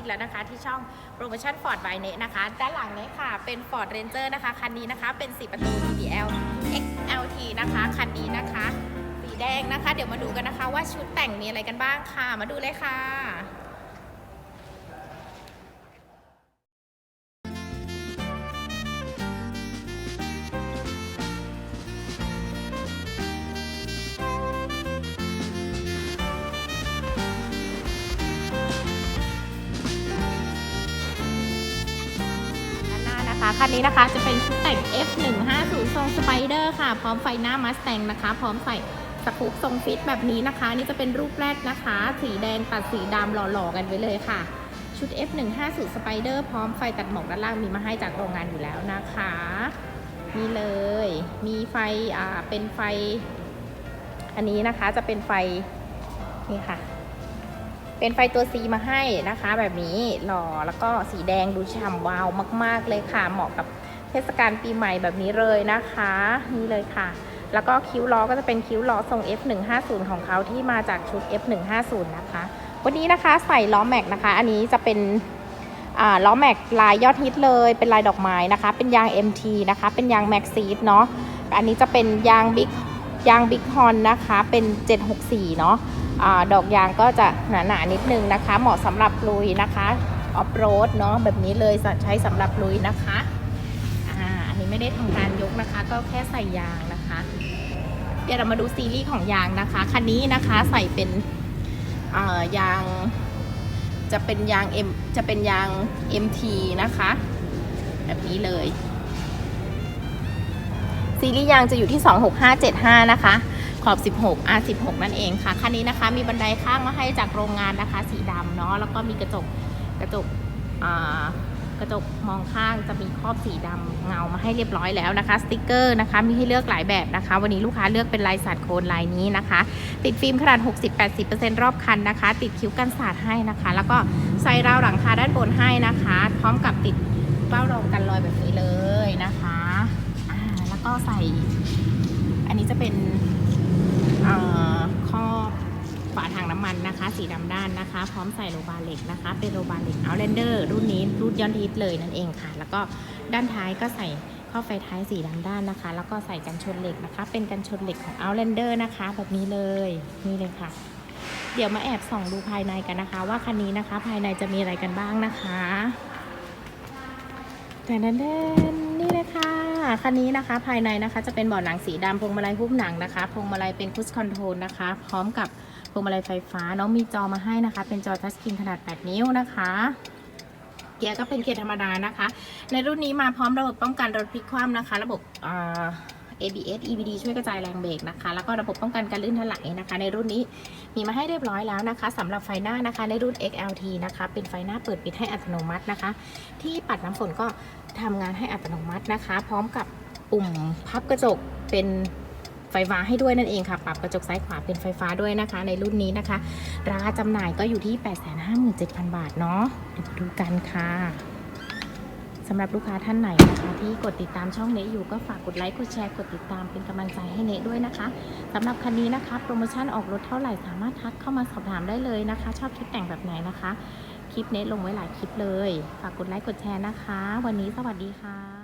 อีกแล้วนะคะ ที่ช่องโปรโมชั่น Ford by เนนะคะ ด้านหลังนี้ค่ะ เป็น Ford Ranger นะคะ คันนี้นะคะ เป็น 4 ประตู DBL XLT นะคะ คันนี้นะคะ สีแดงนะคะ เดี๋ยวมาดูกันนะคะว่าชุดแต่งมีอะไรกันบ้างค่ะ มาดูเลยค่ะ นะคะ คันนี้นะคะจะเป็นชุดแต่ง F150 ทรงสไปเดอร์ค่ะ พร้อมไฟหน้ามัสแตงนะคะ พร้อมใส่สกู๊ปทรงฟิตแบบนี้นะคะ นี่จะเป็นรูปแรกนะคะ สีแดงตัดสีดำหล่อๆกันไว้เลยค่ะ ชุด F150 Spider พร้อมไฟตัดหมอกด้านล่างมีมาให้จากโรงงานอยู่แล้วนะคะนี่เลย มีไฟอ่าเป็นไฟ อันนี้นะคะจะเป็นไฟ นี่ค่ะ เป็นไฟตัว C มาให้นะคะ แบบนี้หล่อแล้วก็สีแดงดูฉ่ำวาวมาก ๆ เลยค่ะ เหมาะกับเทศกาลปีใหม่แบบนี้เลยนะคะ นี่เลยค่ะ แล้วก็คิ้วล้อก็จะเป็นคิ้วล้อทรง F150 ของเขาที่มาจากชุด F150 นะคะ วันนี้นะคะใส่ล้อแม็กนะคะ อันนี้จะเป็นอ่าล้อแม็กลายยอดฮิตเลยเป็นลายดอกไม้นะคะ เป็นยาง MT นะคะ เป็นยางแม็กซีดเนาะอันนี้จะเป็นยางบิ๊กยางบิ๊กฮอนนะคะ เป็น 764 เนาะ อดอกยางก็จะหนาๆนิดนึงนะคะ เหมาะสำหรับลุยนะคะออฟโรดเนาะแบบนี้เลยใช้สำหรับลุยนะคะอ่าอันนี้ไม่ได้ทำการยกนะคะ ก็แค่ใส่ยางนะคะ เดี๋ยวเรามาดูซีรีส์ของยางนะคะคันนี้นะคะใส่เป็นยางจะเป็นยาง M จะเป็นยาง MT นะคะ แบบนี้เลย ซีรีส์ยางจะอยู่ที่ 26575 นะคะ ขอบ 16 R 16 นั่นเองค่ะ คันนี้นะคะมีบันไดข้างมาให้จากโรงงานนะคะ สีดำเนาะ แล้วก็มีกระจกกระจกอ่ากระจกมองข้างจะมีครอบสีดำเงามาให้เรียบร้อยแล้วนะคะ สติกเกอร์นะคะ มีให้เลือกหลายแบบนะคะ วันนี้ลูกค้าเลือกเป็นลายสัตว์โคนลายนี้นะคะ ติดฟิล์มขนาด 60-80%รอบคันนะคะ ติดคิ้วกันสาดให้นะคะ แล้วก็ใส่ราวหลังคาด้านบนให้นะคะ พร้อมกับติดเป้ารองกันรอยแบบนี้เลยนะคะแล้วก็ใส่ อันนี้จะเป็น เอ่อข้อบฝาถัง นะคะ สีดำด้านนะคะ พร้อมใส่โลบาเหล็กนะคะ เป็นโลบาเหล็กเอาเลนเดอร์รุ่นนี้รุ่นยอดฮิตเลยนั่นเองค่ะ แล้วก็ด้านท้ายก็ใส่ข้อไฟท้ายสีดำด้านนะคะ แล้วก็ใส่กันชนเหล็กนะคะ เป็นกันชนเหล็กของ Outlander นะคะ แบบนี้เลยนี่เลยค่ะ เดี๋ยวมาแอบส่องดูภายในกันนะคะ ว่าคันนี้นะคะภายในจะมีอะไรกันบ้างนะคะแต่นันเดนนี่เลยค่ะ คันนี้นะคะภายในนะคะจะเป็นเบาะหนังสีดำพวงมาลัยหุ้มหนังนะคะพวงมาลัยเป็นคุชคอนโทรลนะคะ พร้อมกับพวงมาลัยไฟฟ้าน้องมีจอมาให้นะคะ เป็นจอทัชสกรีนขนาด 8 นิ้วนะคะ เกียร์ก็เป็นเกียร์ธรรมดานะคะ ในรุ่นนี้มาพร้อมระบบป้องกันรถพลิกคว่ำนะคะ ระบบอ่า ABS EBD ช่วยกระจายแรงเบรกนะคะ แล้วก็ระบบป้องกันการลื่นถลายนะคะ ในรุ่นนี้มีมาให้เรียบร้อยแล้วนะคะสำหรับไฟหน้านะคะ ในรุ่น XLT นะคะ เป็นไฟหน้าเปิดปิดให้อัตโนมัตินะคะ ที่ปัดน้ำฝนก็ทำงานให้อัตโนมัตินะคะ พร้อมกับปุ่มพับกระจกเป็นไฟฟ้าให้ด้วยนั่นเองค่ะ ปรับกระจกซ้ายขวาเป็นไฟฟ้าด้วยนะคะ ในรุ่นนี้นะคะ ราคาจำหน่ายก็อยู่ที่ 857,000 บาทเนาะเดี๋ยวดูกันค่ะ สำหรับลูกค้าท่านไหนนะคะที่กดติดตามช่องเนอยู่ก็ฝากกดไลค์กดแชร์กดติดตามเป็นกำลังใจให้เนด้วยนะคะสำหรับคันนี้นะคะ โปรโมชั่นออกรถเท่าไหร่สามารถทักเข้ามาสอบถามได้เลยนะคะ ชอบชุดแต่งแบบไหนนะคะ คลิปเนตลงไว้หลายคลิปเลย ฝากกดไลค์กดแชร์นะคะ วันนี้สวัสดีค่ะ